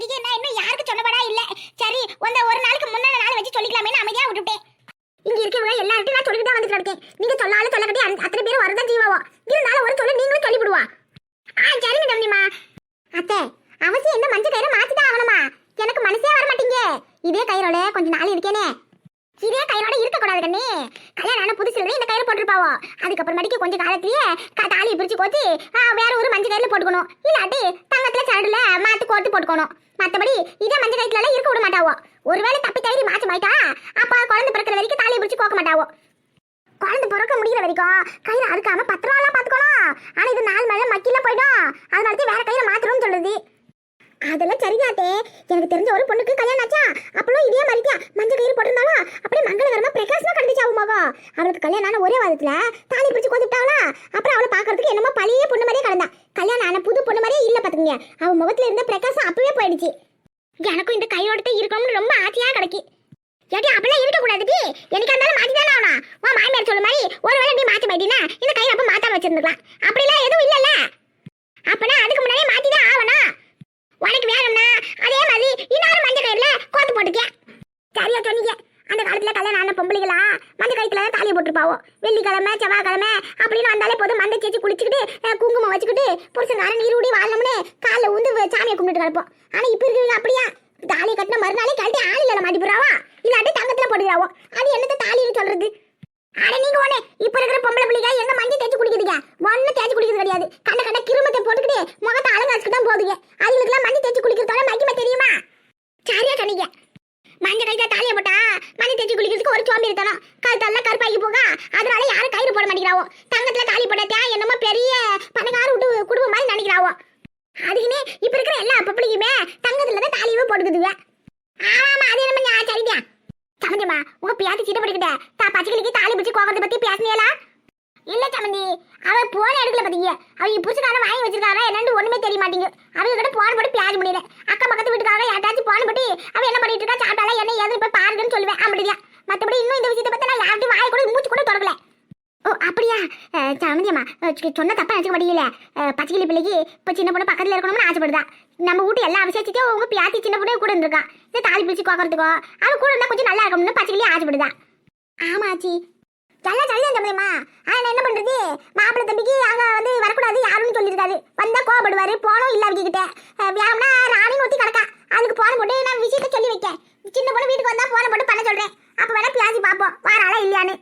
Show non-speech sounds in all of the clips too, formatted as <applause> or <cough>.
பார்த்து என்ன இன்னும் யாருக்கு சொன்னபடா இல்ல. சரி உந்த ஒரு நாளுக்கு முன்னாடி நாள் வச்சு சொல்லிக்கலாமேன்னு அமைதியா விட்டுட்டேன். இங்க இருக்கவங்க எல்லாருக்கும் நான் சொல்லிட்டு தான் வந்துட்டு இருக்கேன். நீங்க சொன்னாலும் சொல்லக்கட்டி அத்தனை பேரும் வரதான் செய்வாவோ. இருந்தாலும் ஒரு சொல்ல நீங்களும் சொல்லிவிடுவா. ஆ சரிங்க தம்பிமா அத்தை அவசியம் இந்த மஞ்சள் கயிறை மாத்திதான் ஆகணுமா? எனக்கு மனசே வர மாட்டீங்க இதே கயிறோட கொஞ்ச நாள் இருக்கேனே. இதே கயிறோட இருக்க கூடாது கண்ணே. கல்யாணம் ஆன புதுசுல இந்த கயிறு போட்டுருப்பாவோ. அதுக்கப்புறமேட்டுக்கு கொஞ்ச காலத்திலேயே க- தாலியை பிரிச்சு கோத்தி வேற ஒரு மஞ்சள் கயிறுல போட்டுக்கணும். இல்லாட்டி தங்கத்துல சரடுல மாத்து கோர்த்து போட்டுக்கணும். மத்தபடி இதே மஞ்சள் கயிற்றுல இருக்க விட மாட்டாவோ. ஒருவேளை தப்பி தவறி மாச்சு மாட்டா அப்பா குழந்தை பிறக்கிற வரைக்கும் தாலியை பிரிச்சு கோக்க மாட்டாவோ. குழந்தை பிறக்க முடிகிற வரைக்கும் கயிறு அறுக்காம பத்திரம்லாம் பாத்துக்கணும் ஆனா இது நாலு மழை மக்கில போயிடும். அதனால வேற கையில மாத்தணும்னு சொல்லுது அதெல்லாம் சரிதாட்டே எனக்கு தெரிஞ்ச ஒரு பொண்ணுக்கு கல்யாணம் ஆச்சா? அப்பளும் இதே மாதிரி தான் மஞ்சள் கயிறு போட்டிருந்தாலும் அப்படியே மங்களகரமா பிரகாசமா கண்டுச்சு அவ மகம் அவளுக்கு கல்யாணம் ஆன ஒரே வாரத்துல தாலி பிடிச்சு கொத்துட்டாங்களா அப்புறம் அவளை பாக்குறதுக்கு என்னமோ பழைய பொண்ணு மாதிரியே கடந்தா. கல்யாணம் ஆன புது பொண்ணு மாதிரியே இல்ல பாத்துக்கங்க. அவ முகத்துல இருந்த பிரகாசம் அப்பவே போயிடுச்சு. எனக்கும் இந்த கையோடத்தை இருக்கணும்னு ரொம்ப ஆசையா கிடைக்கு. ஏடி அப்படிலாம் இருக்க கூடாதுடி எனக்கு இருந்தாலும் மாத்தி தானே ஆகணும். உன் மாமியார் சொல்ல மாதிரி ஒருவேளை நீ மாத்தி மாட்டினா இந்த கயிறு அப்ப மாத்தாம வச்சிருந்துக்கலாம் அப்படிலாம் எதுவும் இல்லல்ல. அப்பனா அதுக்கு முன்னாடியே மாத்தி தான் ஆகணும். உனக்கு வேணும்னா அதே மாதிரி இன்னொரு மஞ்சள் கயிறுல கோத்து போட்டுக்க. சரியா சொன்னீங்க. அந்த காலத்துல கல்யாணம் ஆன பொம்பளைகளா மஞ்சள் கயிற்றுல தான் தாலியை போட்டுருப்பாவோ? வெள்ளிக்கிழமை செவ்வாய்க்கிழமை அப்படின்னு வந்தாலே போதும். மண்டை தேய்ச்சி குளிச்சுக்கிட்டு குங்குமம் வச்சுக்கிட்டு புருஷங்காரன் நீருடி வாழணும்னு காலைல உந்து சாமியை கும்பிட்டு கிடப்போம். ஆனா இப்ப இருக்கிறவங்க அப்படியா? தாலியை கட்டின மறுநாளே கழட்டி ஆளில மாட்டிப்புறாவா இல்லாட்டி தங்கத்துல போட்டுக்கிறாவோ? அது என்னத்தை தாலின்னு சொல்றது? அட நீங்க ஒண்ணே. இப்ப இருக்கிற பொம்பளை பிள்ளைங்க எங்க மஞ்சள் தேய்ச்சி குடிக்குதுங்க? ஒண்ணு தேய்ச்சி குடிக்கிறது கிடையாது. கண்ட கண்ட கிருமத்தை போட்டுக்கிட்டு முகத்தை அலங்காச்சுட்டு தான் போகுதுங்க. அதுங்களுக்குலாம் மஞ்சள் தேய்ச்சி குளிக்கிறதோட மகிமை தெரியுமா? சரியா சொன்னீங்க. மஞ்சள் கைத்தா தாலியை போட்டா மஞ்சள் தேய்ச்சி குளிக்கிறதுக்கு ஒரு சோம்பி இருக்கணும் கழுத்தெல்லாம் கருப்பாக்கி போக அதனால யாரும் கயிறு போட மாட்டேங்கிறாவோ. தங்கத்துல தாலி போட்டா என்னமோ பெரிய பணக்கார விட்டு குடும்பம் மாதிரி நினைக்கிறாவோ. அதுக்குன்னே இப்ப இருக்கிற எல்லா பொம்பளைக்குமே தங்கத்துல தான் தாலியவே போட்டுக்குதுங்க. ஆமா அது என்னமோ சரிதான். சமந்தியம்மா உங்க பியாத்தி சீட்டு படிக்கிட்ட தா பச்சைகளுக்கு தாலி பிடிச்சி கோவத்தை பத்தி பேசினியலா? இல்ல சமந்தி அவ போன எடுக்கல பாத்தீங்க. அவங்க புருஷக்காரன் வாங்கி வச்சிருக்காரா என்னன்னு ஒண்ணுமே தெரிய மாட்டீங்க அவங்க கிட்ட போன போட்டு பியாஜ் முடியல அக்கம் பக்கத்து வீட்டுக்காக யார்ட்டாச்சும் போன போட்டு அவ என்ன பண்ணிட்டு இருக்கா சாப்பிட்டாலும் என்ன ஏது போய் பாருங்கன்னு சொல்லுவேன். அப்படிதான் மத்தபடி இன்னும் இந்த விஷயத்தை பத்தி நான் யார்ட்டும் வாய் கூட மூச்சு கூட தொடங்கல ஓ அப்படியா? சாமந்தியம்மா சொன்ன தப்பா நினச்சிக்க முடியல பச்சைக்கிளி பிள்ளைக்கு இப்போ சின்ன பொண்ணு பக்கத்துல இருக்கணும்னு ஆசைப்படுதா? நம்ம வீட்டு எல்லா விசேஷத்தையும் உங்க பியாத்தி சின்ன பொண்ணே கூட இருந்திருக்கா. இந்த தாலி பிடிச்சி கோக்கறதுக்கோ அவன் கூட இருந்தால் கொஞ்சம் நல்லா இருக்கும்னு பச்சைக்கிளி ஆசைப்படுதா? ஆமாச்சி நல்லா சரிதான் சமயமா ஆனா நான் என்ன பண்றது? மாப்பிள்ளை தம்பிக்கு அங்கே வந்து வரக்கூடாது யாருன்னு சொல்லியிருக்காரு. வந்தா கோவப்படுவார் போனோம் இல்லை அவங்க கிட்ட வேணும்னா ராணின்னு ஒத்தி கிடக்கா அதுக்கு போன போட்டு நான் விஷயத்த சொல்லி வைக்கேன். சின்ன பொண்ணு வீட்டுக்கு வந்தா போன போட்டு பண்ண சொல்றேன். அப்போ வேணா பியாசி பார்ப்போம். வாராளா இல்லையான்னு.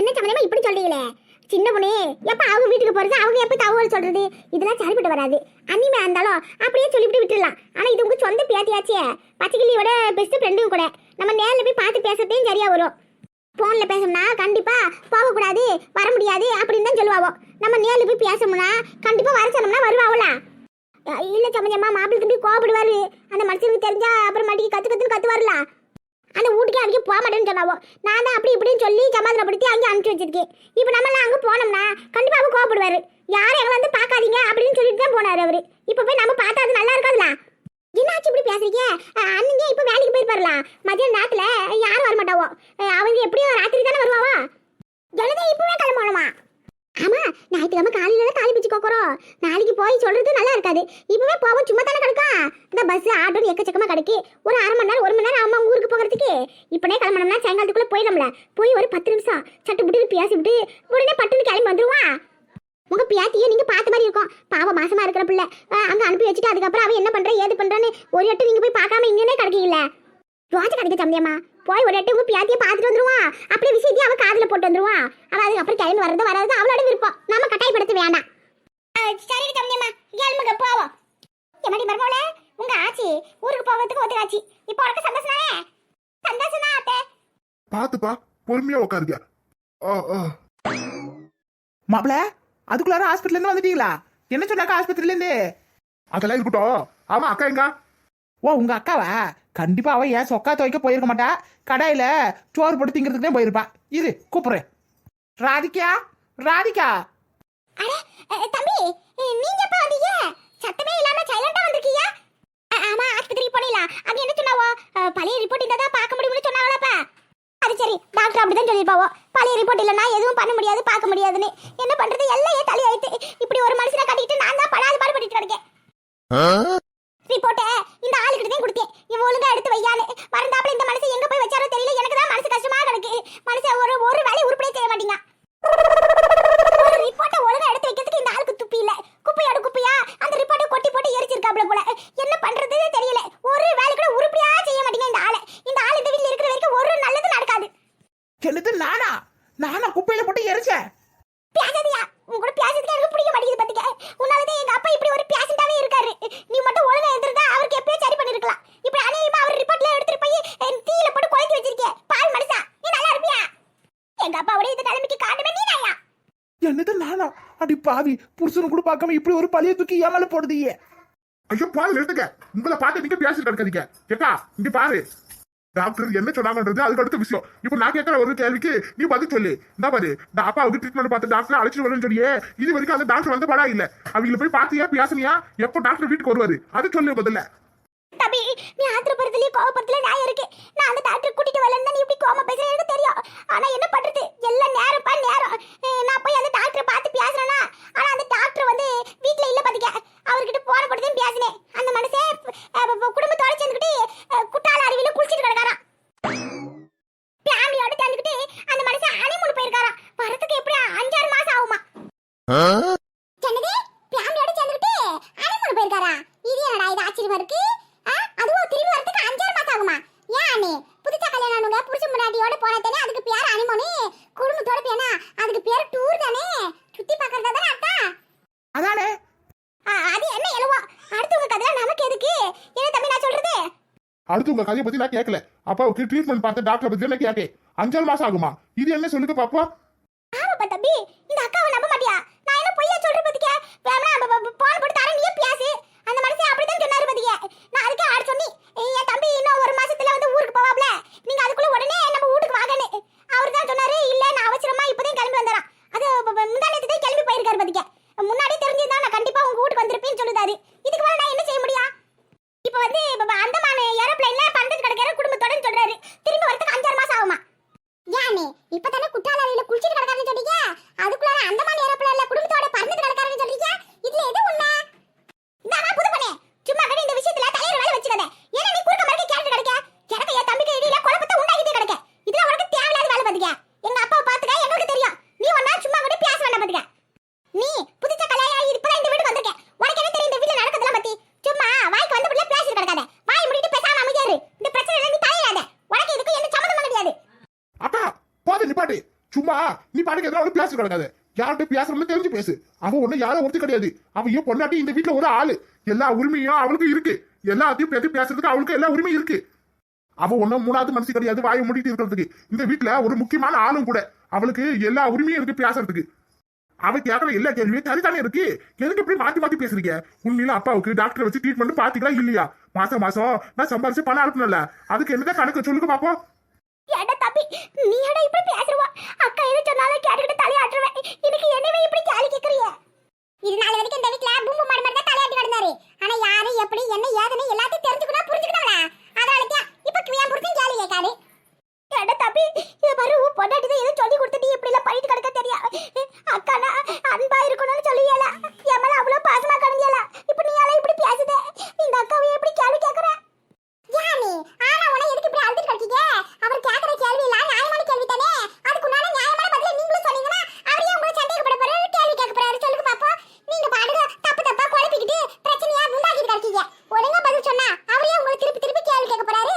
என்ன சம்மந்தமா இப்படி சொல்றீங்களே? சின்ன பொண்ணே எப்ப அவங்க வீட்டுக்கு போறது? அவங்க எப்ப தகவல் சொல்றது? இதெல்லாம் சரிப்பட்டு வராது. அனிமே இருந்தாலும் அப்படியே சொல்லிவிட்டு விட்டுடலாம் ஆனா இது உங்க சொந்த பேத்தியாச்சே. பச்சைக்கிளியோட பெஸ்ட் ஃப்ரெண்டும் கூட. நம்ம நேர்ல போய் பார்த்து பேசுறதையும் சரியா வரும். போன்ல பேசணும்னா கண்டிப்பா போக கூடாது வர முடியாது அப்படின்னு தான் சொல்லுவாவோ. நம்ம நேர்ல போய் பேசணும்னா கண்டிப்பா வர சொன்னோம்னா வருவாவுல இல்லை இல்ல சமஞ்சம்மா மாப்பிள்ளை தம்பி கோபப்படுவாரு அந்த மனுஷனுக்கு தெரிஞ்சா அப்புறம் மாட்டிக்கு கத்து கத்துன்னு கத்துவாருல? அந்த வீட்டுக்கே அவங்க போக மாட்டேன்னு சொன்னாவோ. நான் தான் அப்படி இப்படின்னு சொல்லி சமாதானப்படுத்தி அங்கே அனுப்பிச்சு வச்சிருக்கேன். இப்போ நம்மளாம் அங்கே போனோம்னா கண்டிப்பாக அவங்க யாரும் எங்களை வந்து பார்க்காதீங்க அப்படின்னு சொல்லிட்டு தான் போனார் அவர். இப்போ போய் நம்ம பார்த்தா அது நல்லா இருக்காதுல? என்னாச்சு இப்படி பேசுறீங்க? அண்ணங்க இப்போ வேலைக்கு போயிருப்பாருலாம் மதியம் நேரத்தில் யாரும் வர மாட்டாவோ அவங்க எப்படியும் ராத்திரி தானே வருவாவா? எழுத இப்பவே கிளம்பணுமா? ஆமா ஞாயிற்றுக்கிழமை காலையில தான் தாலி பிச்சு கோக்குறோம். நாளைக்கு போய் சொல்றது நல்லா இருக்காது. இப்பவே போவோம் சும்மா தானே கிடக்கா இந்த பஸ் ஆட்டோன்னு எக்கச்சக்கமா கிடைக்கு. ஒரு அரை மணி நேரம் ஒரு மணி நேரம் அம்மா ஊருக்கு போகிறதுக்கு? இப்பனே கிளம்பணும்னா சாயங்காலத்துக்குள்ள போயிடலாம்ல. போய் ஒரு பத்து நிமிஷம். சட்டு புட்டு பேசிவிட்டு உடனே பட்டுன்னு கிளம்பி வந்துருவா. உங்க பியாத்தியே நீங்க பார்த்த மாதிரி இருக்கும். பாவம் மாசமா இருக்கிற பிள்ளை. அங்க அனுப்பி வச்சுட்டு அதுக்கப்புறம் அவன் என்ன பண்ற ஏது பண்றான்னு ஒரு எட்டு நீங்க போய் பார்க்காம இங்கேனே கிடைக்கீங்கள. ரோஜா கிடைக்க சமயமா போய் ஒரு எட்டு உங்க பியாத்தியை பார்த்துட்டு வந்துருவா. அப்படியே விஷயத்தையும் அவன் காதுல போட்டு வந்துருவா. அவ அதுக்கப்புறம் கிளம்பி வர்றது வராது அவளோட விருப்பம். நம்ம கட்டாயப்படுத்த வேண்டாம் சரி சமயமா கிளம்புங்க போவோம். எப்படி மருமோளே உங்க ஆச்சி ஊருக்கு போகிறதுக்கு ஒத்துக்காச்சு. இப்போ உனக்கு சந்தோஷம் தானே? சந்தோஷம் தான் அத்தை பாத்துப்பா பொறுமையா உட்காருங்க ஆ ஆ. மாப்பிள அதுக்குள்ளார ஹாஸ்பிட்டல்ல இருந்து வந்துட்டீங்களா? என்ன சொன்னாக்கா ஆஸ்பத்திரில இருந்து? அதெல்லாம் இருக்கட்டும். ஆமா அக்கா எங்க? ஓ உங்க அக்காவா? கண்டிப்பா அவ ஏன் சொக்கா துவைக்க போயிருக்க மாட்டா? கடையில சோறு போட்டு திங்கிறதுக்கு தான் போயிருப்பா. இரு கூப்பிடுறேன். ராதிகா ராதிகா. தம்பி நீங்க எப்ப வந்தீங்க? சத்தமே இல்லாம சைலண்டா வந்திருக்கீங்க. ஆமா ஆஸ்பத்திரிக்கு போனீங்களா? அது என்ன சொன்னாவோ? பழைய ரிப்போர்ட் இருந்தா பார்க்க முடியும்னு சொன்னாங்களப்ப அது சரி டாக்டர் அப்படிதான் சொல்லிருப்பாவோ பழைய ரிப்போர்ட் இல்லைன்னா எதுவும் பண்ண முடியாது பார்க்க முடியாதுன்னு. என்ன பண்றது? எல்லாம் ஏன் தலையாயிட்டு இப்படி ஒரு மனுஷனை கட்டிட்டு நான் தான் படாது பாடுபட்டு கிடக்கேன். ரிப்போர்ட்டை இந்த ஆளுக்கிட்ட தான் கொடுத்தேன். இவன் ஒழுங்கா எடுத்து வையான்னு. மறந்தாப்புல இந்த மனுஷன் எங்க போய் வச்சாரோ தெரியல. எனக்கு தான் மனசு கஷ்டமா கிடக்கு. மனுஷன் ஒரு ஒரு வேலையை உருப்படியே செய்ய மாட்டீங்க ஒரு ரிப்போர்ட்டை ஒழுங்கா எடுத்து வைக்கிறதுக்கு இந்த ஆளுக்கு துப்பி இல்ல. குப்பையோட குப்பையா? அந்த ரிப்போர்ட்டை கொட்டி போட்டு எரிச்சிருக்காப்ல போல. என்ன பண்றதுன்னு தெரியல. ஒரு வேலை கூட உருப்படியா செய்ய மாட்டீங்க இந்த ஆளை இந்த ஆள் இந்த வீட்ல இருக்கிற வரைக்கும் ஒரு நல்லது நடக்காது என்னது நானா நானா குப்பையில போட்டு எரிச்சேன் பேசாதியா உன் கூட பேசுறதுக்கு எனக்கு பிடிக்க மாட்டேங்குது பாத்துக்க உன்னாலதான் எங்க அப்பா இப்படி ஒரு பேஷண்டாவே இருக்காரு நீ மட்டும் ஒழுங்கா இருந்திருந்தா அவருக்கு எப்பயோ சரி பண்ணிருக்கலாம் இப்படி அநேகமா அவர் ரிப்போர்ட்ல எடுத்துட்டு போய் அஹ், தீயில போட்டு குழந்தை வச்சிருக்கே பால் மனுஷா நீ நல்லா இருப்பியா எங்க அப்பாவோட இந்த நிலைமைக்கு காரணமே நீ நாயா என்னது நானா அடி பாவி புருஷனு கூட பார்க்காம இப்படி ஒரு பழைய தூக்கி ஏமால போடுதீங்க. ஐயோ பாரு எடுத்துக்க உங்களை பார்த்து நீங்க பேசிட்டு இருக்காதீங்க ஏக்கா இங்க பாரு. டாக்டர் என்ன சொன்னாங்கன்றது அதுக்கு அடுத்த விஷயம். இப்போ நான் கேட்கற ஒரு கேள்விக்கு நீ பதில் சொல்லு. இந்த பாரு இந்த அப்பாவுக்கு ட்ரீட்மெண்ட் பார்த்து டாக்டர் அழைச்சிட்டு வரேன்னு சொல்லியே இது வரைக்கும் அந்த டாக்டர் வந்த படம் இல்ல. அவங்கள போய் பாத்தியா பேசுனியா? எப்போ டாக்டர் வீட்டுக்கு வருவாரு? அது சொல்லு முதல்ல. தம்பி நீ ஆத்திரப்படுறதுலயே கோவப்படுறதுல நான் இருக்கு. நான் அந்த டாக்டர் வரலன்னு நீ இப்படி கோம பேசுற? எனக்கு தெரியும். ஆனா என்ன பண்றது? எல்லாம் நேரம் பா நேரம். நான் போய் அந்த டாக்டரை பார்த்து பேசுறேனா? ஆனா அந்த டாக்டர் வந்து வீட்ல இல்ல பாத்துக்க. அவர்கிட்ட போன போட்டு பேசினேன். அந்த மனுஷன் அஹ், ப- ப- குடும்பத்தோட சேர்ந்துக்கிட்டு அஹ், குட்டால அருவியில குளிச்சிட்டு கிடக்காராம் ஃபேமிலியோட சேர்ந்துக்கிட்டு அந்த மனுஷன் ஹனிமூன் போயிருக்காராம் வரதுக்கு எப்படி அஞ்சாறு மாசம் ஆகுமா என்னது ஃபேமிலியோட சேர்ந்துக்கிட்டு ஹனிமூன் போயிருக்காரா இது என்னடா இது ஆச்சரியமா இருக்கு ஆ? அதுவும் திரும்பி வரதுக்கு அஞ்சாறு மாசம் ஆகுமா ஏன் அண்ணே புதுசா கல்யாணம் ஆனவங்க புருஷன் முன்னாடியோட போன தானே அதுக்கு பேர் ஹனிமூனு குடும்பத்தோட பேனா அதுக்கு பேர் டூர் தானே சுத்தி பார்க்கறதா தானே அர்த்தம் அதானே ஆ, அது என்ன எழுவோ அடுத்தவங்க கதையில நமக்கு எதுக்கு என்ன தம்பி நான் சொல்றது அடுத்து உங்க கதையை பத்தி நான் கேட்கல அப்பாவுக்கு ட்ரீட்மெண்ட் பார்த்த டாக்டர் பத்தி நான் கேட்கேன் அஞ்சாறு மாசம் ஆகுமா? இது என்ன சொல்லுங்க பாப்பா? ஆமாப்பா தம்பி இந்த அக்காவை நம்ப மாட்டியா நான் என்ன பொய்யா சொல்றேன் பாத்திக்க வேணா போன் போட்டு தரேன் நீயே பேசு அந்த மனுஷன் அப்படிதான் சொன்னாரு பாத்திக்க நான் அதுக்கு ஆட சொன்னி என் தம்பி இன்னும் ஒரு மாசத்துல வந்து ஊருக்கு போவாப்ல நீங்க அதுக்குள்ள உடனே நம்ம வீட்டுக்கு வாங்கன்னு அவர் தான் சொன்னாரு இல்ல நான் அவசரமா இப்பதான் கிளம்பி வந்துறான் அது முந்தானத்து தான் கிளம்பி போயிருக்காரு பாத்திக்க முன்னாடி தெரிஞ்சிருந்தா நான் கண்டிப்பா உங்க வீட்டுக்கு வந்திருப்பேன்னு சொல்லுதாரு இதுக்கு மேல நான் என்ன செய்ய முடியும் இப்போ வந்து இப்ப அந்தமான ஏரோப்ளைன்ல பண்டத்து கிடக்கிற குடும்பத்தோட சொல்றாரு திரும்பி வரதுக்கு அஞ்சாறு மாசம் ஆகுமா யானே இப்பதானே குற்றாலையில குளிச்சிட்டு கிடக்காருன்னு சொன்னீங்க அதுக்குள்ள அந்தமான் ஏரோப்ளேன்ல குடும்பத்தோட பறந்துட்டு கிடக்காருன்னு சொல்றீங்க இதுல எது உண்மை இந்தாமா புது பண்ணே சும்மா கடை இந்த விஷயத்துல தலையில வேலை வச்சுக்காத ஏன்னா நீ குறுக்க மறுக்க கேட்டு கிடக்க எனக்கு என் தம்பிக்கு இடையில குழப்பத்தை உண்டாக்கிட்டே கிடக்க இதுல உனக்கு தேவையில்லாத வேலை பாத்துக்க எங்க அப்பாவை பாத்துக்க எங்களுக்கு தெரியும் நீ ஒன்னா சும்மா கூட பேச வேண்டாம் பாத்துக்க நீ புதுசா கல்யாணம் ஆகி இப்பதான் இந்த வீட்டுக்கு வந்திருக்க உனக்கு என்ன தெரியும் இந்த வீட்டுல நடக்கிறதெல்லாம் பத்தி சும்மா வாய்க்கு வந்த பிள்ளை பேசிட்டு கிடக்காத வாய் மூடிட்டு பேசாம அமைதியா இரு இந்த பிரச்சனை நீ தலையிடாத உனக்கு இதுக்கு என்ன சம்மந்தம் கிடையாது அக்கா போது நிப்பாட்டு சும்மா நீ பாட்டுக்கு எதாவது பேச கிடக்காது யார்கிட்ட பேசணும்னு தெரிஞ்சு பேசு. அவ ஒண்ணு யாரும் ஒருத்தி கிடையாது. அவ ஏன் பொண்டாட்டி இந்த வீட்டுல ஒரு ஆளு. எல்லா உரிமையும் அவளுக்கு இருக்கு. எல்லாத்தையும் பத்தி பேசுறதுக்கு அவளுக்கு எல்லா உரிமையும் இருக்கு. அவ ஒண்ணும் மூணாவது மனசு கிடையாது வாயை மூடிட்டு இருக்கிறதுக்கு. இந்த வீட்டுல ஒரு முக்கியமான ஆளும் கூட. அவளுக்கு எல்லா உரிமையும் இருக்கு பேசுறதுக்கு. அவ கேட்கற எல்லா கேள்வியும் சரிதானே இருக்கு. எதுக்கு இப்படி மாத்தி மாத்தி பேசுறீங்க? உண்மையில அப்பாவுக்கு டாக்டர் வச்சு ட்ரீட்மெண்ட் பாத்தீங்களா இல்லையா? மாசம் மாசம் நான் சம்பாரிச்சு பணம் அனுப்பணும்ல. அதுக்கு என்னதான் கணக்கு? சொல்லுங்க பாப்போம். நீ ஏடா இப்படி பேசுறவா? அக்கா எது சொன்னாலும் கேட்டுக்கிட்டு தலையாட்டுருவேன் இதுக்கு என்னவே இப்படி கேள்வி கேக்குறிய? இது நாள் வரைக்கும் இந்த வீட்ல பூம்பு மாடு மாதிரி தான் தலையாட்டி கிடந்தாரு ஆனா யாரு எப்படி என்ன ஏதுன்னு எல்லாத்தையும் தெரிஞ்சுக்கணும் புரிஞ்சுக்கணும்ல. அதனால தான் இப்ப கிளியா புரிஞ்சு கேள்வி கேட்காரு. தப்பி தம்பி இத பாரு உன் பொண்டாட்டி தான் எதுவும் சொல்லி கொடுத்துட்டு இப்படி எல்லாம் பண்ணிட்டு கிடக்க தெரியா? அக்கானா அன்பா இருக்கணும்னு சொல்லியல என் மேல அவ்வளவு பாசமா கிடந்தியல இப்ப நீ எல்லாம் இப்படி பேசுதே இந்த அக்காவை எப்படி கேள்வி கேக்குற யானி ஆனா உன எதுக்கு இப்படி அழுதுட்டு இருக்கீங்க அவர் கேக்குற கேள்வி எல்லாம் நியாயமான கேள்வி தானே அதுக்கு உண்டான நியாயமான பதில நீங்களும் சொன்னீங்கன்னா அவர் ஏன் உங்களை சந்தேகப்பட போறாரு கேள்வி கேட்க போறாரு சொல்லுங்க பாப்போம் நீங்க பாடுங்க தப்பு தப்பா குழப்பிக்கிட்டு பிரச்சனையா உண்டாக்கிட்டு இருக்கீங்க ஒழுங்கா பதில் சொன்னா அவர் ஏன் உங்களை திருப்பி திருப்பி கேள்வி கேட்க போறாரு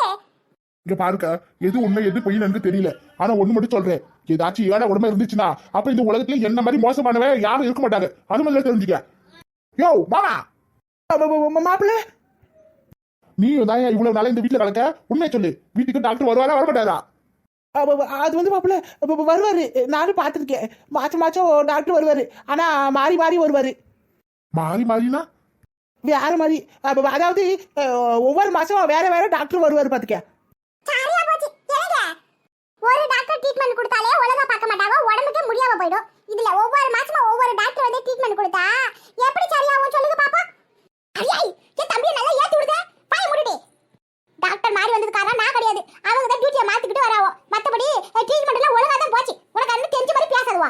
இங்க பாருக்கா. எது உண்மை எது பொய்ன்னு எனக்கு தெரியல. ஆனா ஒண்ணு மட்டும் சொல்றேன். ஏதாச்சும் ஏடா உடம்பு இருந்துச்சுன்னா அப்ப இந்த உலகத்துல என்ன மாதிரி மோசமானவன் யாரும் இருக்க மாட்டாங்க. அது முதல்ல தெரிஞ்சுக்க. யோ மாமா மாப்பிள்ள? நீ தான் இவ்வளவு நாளா இந்த வீட்டுல கலக்க? உண்மையை சொல்லு. வீட்டுக்கு டாக்டர் வருவாரா வரமாட்டாரா? அது வந்து மாப்பிள்ள வருவாரு. நானும் பார்த்துருக்கேன். மாசம் மாசம் டாக்டர் வருவாரு. ஆனா மாறி மாறி வருவாரு. மாறி மாறினா? வேற மாதிரி. அப்ப அதாவது ஒவ்வொரு மாசம் வேற வேற டாக்டர் வருவாரு பாத்துக்க சாரியா போச்சு. எனக்கு ஒரு டாக்டர் ட்ரீட்மெண்ட் கொடுத்தாலே ஒழுங்கா பார்க்க மாட்டாங்க. உடம்புக்கே முடியாம போயிடும். இதுல ஒவ்வொரு மாசமா ஒவ்வொரு டாக்டர் வந்து ட்ரீட்மெண்ட் கொடுத்தா எப்படி சரியாகும் சொல்லுங்க பாப்போம். அரியாய் என் தம்பியை நல்லா ஏத்தி விடுங்க. பாய முடிடி. டாக்டர் மாறி வந்தது காரணம் நான் கிடையாது. அவங்க தான் டியூட்டியை மாத்திக்கிட்டு வராவோ. மத்தபடி ட்ரீட்மெண்ட் எல்லாம் ஒழுங்கா தான் போச்சு. உனக்கு அண்ணன் தெரிஞ்ச மாதிரி பேசாதுவா?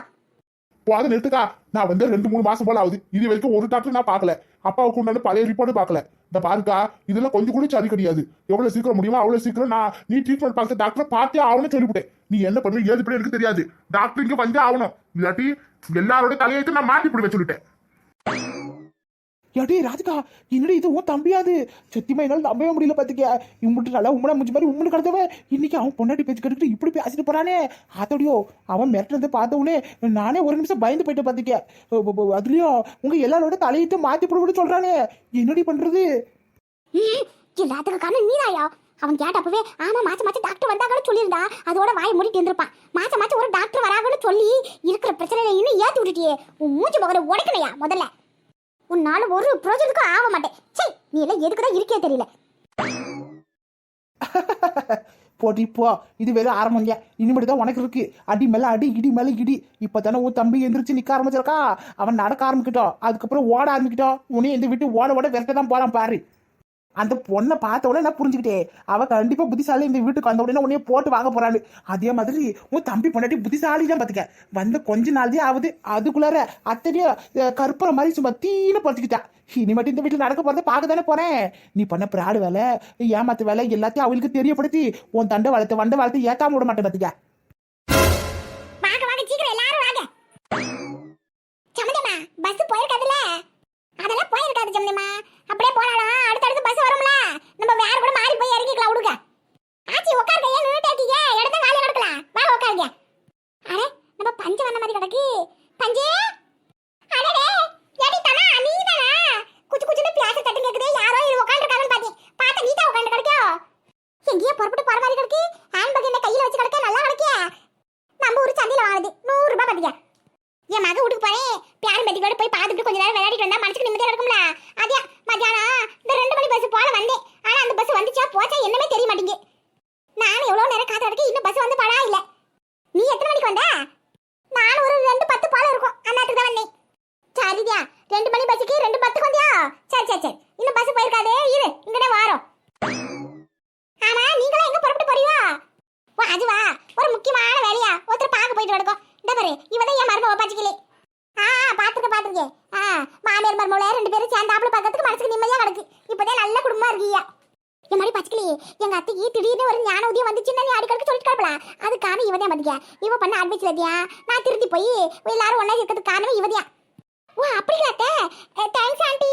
போகாத நிறுத்துக்கா. நான் வந்து ரெண்டு மூணு மாசம் போல ஆகுது. இது வரைக்கும் ஒரு டாக்டர் நான் பார்க்கல. அப்பாவுக்கு உண்டான பழைய ரிப்போர்ட் பார்க்கல. இந்த பாருக்கா இதெல்லாம் கொஞ்சம் கூட சரி கிடையாது. எவ்வளவு சீக்கிரம் முடியுமோ அவ்வளவு சீக்கிரம் நான் நீ ட்ரீட்மெண்ட் பார்க்க டாக்டர் பார்த்தே ஆகணும் சொல்லிவிட்டேன். நீ என்ன பண்ணுவ ஏது பண்ணி எனக்கு தெரியாது. டாக்டர் இங்க வந்தே ஆகணும். இல்லாட்டி எல்லாரோட தலையெழுத்து நான் மாட்டி போடுவேன் சொல்லிட்டேன். ஏடி ராதிகா என்னடி இது? உன் தம்பியாது. சத்தியமா என்னால் நம்பவே முடியல பார்த்துக்கியா இவங்கிட்ட நல்லா உம்மனா முடிஞ்ச மாதிரி உம்மனு கிடந்தவன் இன்னைக்கு அவன் பொண்டாட்டி பேச்சு கட்டுக்கிட்டு இப்படி பேசிட்டு போறானே. அதோடையோ அவன் மிரட்டுறதை பார்த்த உடனே நானே ஒரு நிமிஷம் பயந்து போயிட்டு பாத்துக்க. அதுலயும் உங்க எல்லாரோட தலையிட்டு மாத்தி போடுன்னு சொல்றானே. என்னடி பண்றது? ம், எல்லாத்துக்கும் காரணம் நீதாயா? அவன் கேட்டப்பவே ஆமா மாச்ச மாச்ச டாக்டர் வந்தாங்கன்னு சொல்லியிருந்தா அதோட வாய் மூடிட்டு இருந்திருப்பான் மாச்ச மாச்ச ஒரு டாக்டர் வராங்கன்னு சொல்லி இருக்கிற பிரச்சனை இன்னும் ஏத்தி விட்டுட்டியே. உன் மூஞ்சி முகர உடைக்கலையா முதல்ல? உன்னால ஒரு ப்ரோஜனத்துக்கும் ஆக மாட்டேன். சே நீ எல்லாம் எதுக்குதான் இருக்கே தெரியல. <laughs> போட்டி போ. இது வெறும் ஆரம்பம் இல்லையா இனிமேட்டு தான் உனக்கு இருக்கு. அடி மேல அடி இடி மேல இடி. இப்போ தானே உன் தம்பி எந்திரிச்சு நிக்க ஆரம்பிச்சிருக்கா. அவன் நடக்க ஆரம்பிக்கிட்டோம். அதுக்கப்புறம் ஓட ஆரம்பிக்கிட்டோம். உனையும் இந்த விட்டு ஓட ஓட விரட்ட தான் போறான் பாரு. அந்த பொண்ணை பார்த்த உடனே நான் புரிஞ்சுக்கிட்டே? அவ கண்டிப்பா புத்திசாலி இந்த வீட்டுக்கு வந்த உடனே உடனே போட்டு வாங்க போறான்னு. அதே மாதிரி உன் தம்பி பொண்டாட்டி புத்திசாலி தான் பாத்துக்க. வந்த கொஞ்ச நாள்தே ஆகுது. அதுக்குள்ளார அத்தனையும் கற்பூரம் கற்பூர மாதிரி சும்மா தீனு படுத்துக்கிட்டா இனிமேட்டு இந்த வீட்டுல நடக்க போறத பார்க்க தானே போறேன். நீ பண்ண பிராடு வேலை ஏமாத்து வேலை எல்லாத்தையும் அவளுக்கு தெரியப்படுத்தி உன் தண்டை வளர்த்து வண்டை வளர்த்து ஏத்தாம விட மாட்டேன் பாத்துக்க. சீக்கிரம் பஸ் போயிருக்காதுல்ல? அதெல்லாம் போயிருக்காது ஜம்னிமா அப்படியே போனாலும் நம்ம வேற கூட மாறி போய் இறங்கிக்கலாம் விடுங்க ஆச்சி உட்காருங்க ஏன் நின்னுட்டே இருக்கீங்க இடத்த காலி கிடக்கலாம் வாங்க உட்காருங்க அடே நம்ம பஞ்சு வந்த மாதிரி கிடக்கு பஞ்சு அடடே ஏடி தானா நீ தானா குச்சு குச்சுன்னு பியாச தட்டு கேக்குதே யாரோ இது உட்காந்துருக்காங்கன்னு பாத்தி பார்த்தா நீ தான் உட்காந்து கிடக்கோ எங்கேயோ புறப்பட்டு போற மாதிரி கிடக்கு ஹேண்ட்பேக் என்ன கையில வச்சு கிடக்க நல்லா கிடக்கே நம்ம ஊர் சந்தையில வாங்குது நூறு ரூபாய் பாத்தியா என் மக வீட்டுக்கு போறேன் பியாரும் பெட்டிக்கோட போய் பார்த்துட்டு கொஞ்ச நேரம் விளையாடிட்டு வந்தா மனசுக்கு நிம்மதியா இருக்கும்ல அதே மத்தியானம் இந்த ரெண்டு மணி பஸ் போல வந்தேன் ஆனா அந்த பஸ் வந்துச்சா போச்சா என்னமே தெரிய மாட்டேங்குது நானும் எவ்வளவு நேரம் காத்து கிடக்கு இன்னும் பஸ் வந்து படா இல்ல நீ எத்தனை மணிக்கு வந்த நானும் ஒரு ரெண்டு பத்து போல இருக்கும் அந்நேரத்துக்கு தான் வந்தேன் சரிதியா ரெண்டு மணி பஸ்ஸுக்கு ரெண்டு பத்துக்கு வந்தியா சரி சரி சரி இன்னும் பஸ் போயிருக்காதே இரு இங்கடே வாரோம் ஆமா நீங்களும் எங்க புறப்பட்டு போறீவா ஓ அதுவா ஒரு முக்கியமான வேலையா ஒருத்தர் பார்க்க போயிட்டு கிடக்கும் இந்த பாரு இவதான் என் மருமக பாச்சிக்கலே ஆ பாத்துக்க பாத்துக்க ஆ மாமியார் மருமகள ரெண்டு பேரும் சேர்ந்தாப்புல பார்க்கறதுக்கு மனசுக்கு நிம்மதியா கிடக்கு இப்பதான் நல்ல குடும்பமா இருக்கீங்க என் எங்க அத்தைக்கு திடீர்னு ஒரு ஞான உதயம் வந்துச்சுன்னா நீ அடிக்கடிக்கு சொல்லிட்டு கிடப்பலாம் அதுக்கான இவதான் பாத்துக்க இவ பண்ண அட்வைஸ் இல்லையா நான் திருத்தி போய் எல்லாரும் ஒண்ணா இருக்கிறதுக்கு காரணம் இவதியா ஓ அப்படிங்களா அத்தை. தேங்க்ஸ் ஆண்டி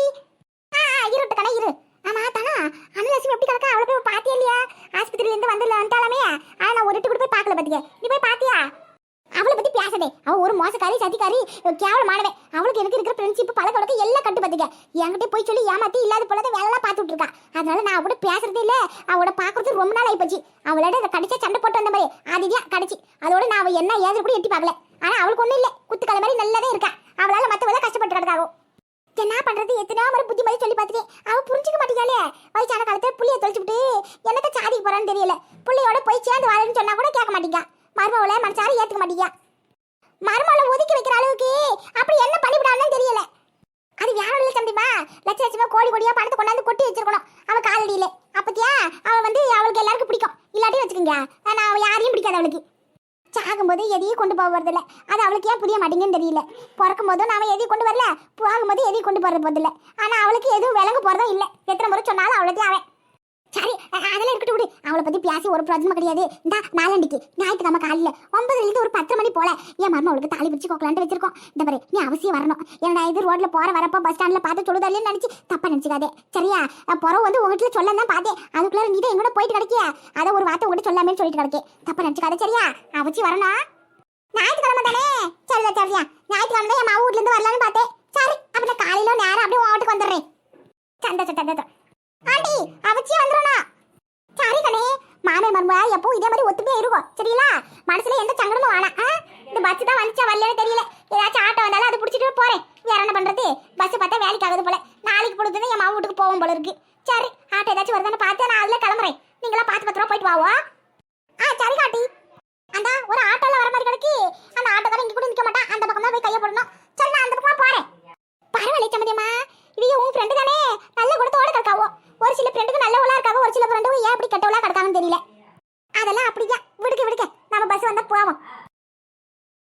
ஆ இருட்டு கடை இரு. ஆமா தானா? அனுலட்சுமி எப்படி கிடக்கா? அவளை போய் பாத்தியா இல்லையா? ஆஸ்பத்திரியில இருந்து வந்து வந்துட்டாலாமே ஆனா நான் ஒரு கூட போய் பார்க்கல பாத்தியா. நீ போய் பாத்தியா? அவளை பத்தி பேசாதே. அவ ஒரு மோசக்காரி சதிக்காரி கேவலமானவன். அவளுக்கு எனக்கு இருக்கிற ஃப்ரெண்ட்ஷிப் பழக்க வழக்கம் எல்லாம் கட்டு பாத்துக்க என்கிட்ட போய் சொல்லி ஏமாத்தி இல்லாத போல வேலைலாம் பார்த்துட்டு இருக்கா அதனால நான் அவட பேசுறதே இல்ல. அவளோட பாக்குறது ரொம்ப நாள் ஆயிப்போச்சு. அவளோட அதை கடிச்சா சண்டை போட்டு வந்த மாதிரி அதுதான் கடிச்சு அதோட நான் அவள் என்ன ஏது கூட எட்டி பார்க்கல. ஆனா அவளுக்கு ஒண்ணும் இல்ல. குத்துக்கலை மாதிரி நல்லாவே இருக்கா. அவளால மத்தவங்க கஷ்டப்பட்டு கிடக்காகும் என்ன பண்றது? எத்தனையோ முறை புத்தி மாதிரி சொல்லி பார்த்துட்டேன். அவ புரிஞ்சுக்க மாட்டேங்காளே வயசான காலத்துல புள்ளைய தொலைச்சுட்டு என்னத்த சாதிக்கு போறான்னு தெரியல. புள்ளையோட போய் சேர்ந்து வாழன்னு சொன்னா கூட கேட்க மாட்டேங்க மருமவளை மனசார ஏத்துக்க மாட்டீங்க மருமவளை ஒதுக்கி வைக்கிற அளவுக்கு அப்படி என்ன பண்ணிவிடான்னு தெரியல. அது யாரோட தம்பிமா லட்ச லட்சமா கோடி கோடியா பணத்தை கொண்டாந்து கொட்டி வச்சிருக்கணும். அவன் காலடியில. அப்பத்தியா அவன் வந்து அவளுக்கு எல்லாருக்கும் பிடிக்கும். இல்லாட்டி வச்சுக்கோங்க. நான் அவன் யாரையும் பிடிக்காது அவளுக்கு. சாகும்போது எதையும் கொண்டு போகிறது இல்லை அது அவளுக்கு ஏன் புரிய மாட்டேங்குன்னு தெரியல. பிறக்கும் போதும் நாம எதையும் கொண்டு வரல. போகும்போது எதையும் கொண்டு போகிறது போதில்லை ஆனால் அவளுக்கு எதுவும் விலங்கு போகிறதும் இல்லை. எத்தனை முறை சொன்னாலும் அவ்வளோத்தையும் அவன் சரி அதெல்லாம் இருக்கட்டும் விடு. அவளை பத்தி பேசி ஒரு பிரச்சனை கிடையாது. இந்த நாலண்டிக்கு ஞாயிற்றுக்கிழமை காலையில ஒன்பதுல இருந்து ஒரு பத்து மணி போல என் மரும அவளுக்கு தாலி பிடிச்சி கோக்கலான்ட்டு வச்சிருக்கோம். இந்த பாரு நீ அவசியம் வரணும். ஏன்னா இது ரோட்ல போற வரப்ப பஸ் ஸ்டாண்ட்ல பார்த்து சொல்லுதாலே நினைச்சு தப்பா நினைச்சுக்காதே. சரியா? புறவு வந்து உங்ககிட்ட சொல்ல தான் பார்த்தேன். அதுக்குள்ள நீ தான் எங்கூட போயிட்டு கிடைக்கியா. அதை ஒரு வார்த்தை உங்ககிட்ட சொல்லாமே சொல்லிட்டு கிடக்கே. தப்பா நினைச்சுக்காதே சரியா? அவச்சி வரணும் ஞாயிற்றுக்கிழமை தானே? சரிதா சரியா ஞாயிற்றுக்கிழமை தான் என் மாவு வீட்ல இருந்து வரலான்னு பார்த்தேன். சரி அப்படின்னா காலையில நேரம் அப்படியே உன் வீட்டுக்கு வந்துடுறேன். சந்தோஷம் சந்தோஷம். ஆண்டி அவச்சியே வந்துடும்னா சரி கண்ணே மாமே மருமக எப்போ இதே மாதிரி ஒத்துமையா இருக்கோ சரிங்களா? மனசுல எந்த சங்கடமும் வேணாம் இந்த பஸ் தான் வந்துச்சா வரலன்னு தெரியல. ஏதாச்சும் ஆட்டோ வந்தாலும் அது பிடிச்சிட்டு போறேன். வேற என்ன பண்றது? பஸ் பார்த்தா வேலைக்கு ஆகுது போல. நாளைக்கு பொழுது என் மாவு வீட்டுக்கு போவோம் போல இருக்கு. சரி ஆட்டோ ஏதாச்சும் வருதான்னு பார்த்து நான் அதுல கிளம்புறேன். நீங்களா பார்த்து பத்திரம் போயிட்டு வாவோ. ஆ சரி காட்டி. அந்த ஒரு ஆட்டோல வர மாதிரி கிடைக்கு அந்த ஆட்டோ ஆட்டோக்காரன் இங்க கூட நிக்க மாட்டான். அந்த பக்கம் தான் போய் கையை போடணும். சரி நான் அந்த பக்கமா போறேன். பரவாயில்ல சம்மதியம்மா இது உன் ஃப்ரெண்டு தானே. நல்ல குணத்தோட கற்காவோ ஒரு சில ஃப்ரெண்டுக்கு நல்லவளா இருக்காங்க ஒரு சில ஃப்ரெண்டுக்கு ஏன் இப்படி கெட்டவளா கிடக்காங்கன்னு தெரியல. அதெல்லாம் அப்படியா? விடுக்க விடுக்க நம்ம பஸ் வந்தா போவோம்.